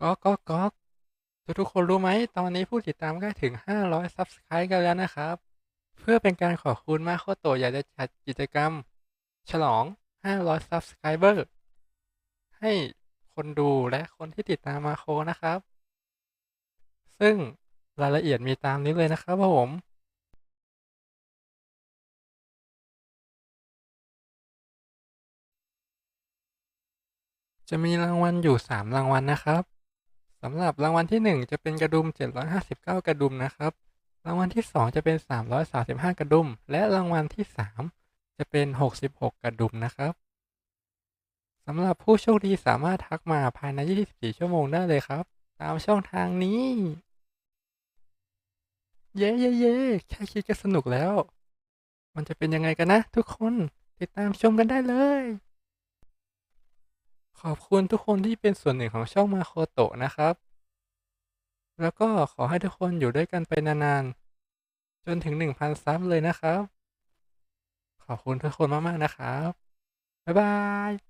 ก๊อกก๊อกก๊อกทุกทุกคนรู้ไหม ตอนนี้ผู้ติดตามใกล้ถึง 500ซับสไครต์กันแล้วนะครับ เพื่อเป็นการขอบคุณมากโคโตอยากจะจัดกิจกรรม ฉลอง 500ซับสไครเบอร์ให้คนดูและคนที่ติดตามมาโคนะครับ ซึ่งรายละเอียดมีตามนี้เลยนะครับผมจะมีรางวัลอยู่ 3 รางวัลนะครับ สำหรับรางวัลที่ 1 จะเป็นกระดุม 759 กระดุมนะครับ รางวัลที่ 2 จะเป็น 335 กระดุม และรางวัลที่ 3 จะเป็น 66 กระดุมนะครับสำหรับผู้โชคดีสามารถทักมาภายใน 24 ชั่วโมงได้เลยครับ ตามช่องทางนี้ เย้เย้เย้แค่คิดก็สนุกแล้ว มันจะเป็นยังไงกันนะทุกคนติดตามชมกันได้เลย ขอบคุณทุกคนที่เป็นส่วนหนึ่งของช่องมาโคโตะนะครับ แล้วก็ขอให้ทุกคนอยู่ด้วยกันไปนานๆ จนถึง 1,000 ซับเลยนะครับ ขอบคุณทุกคนมากๆนะครับ บ๊ายบาย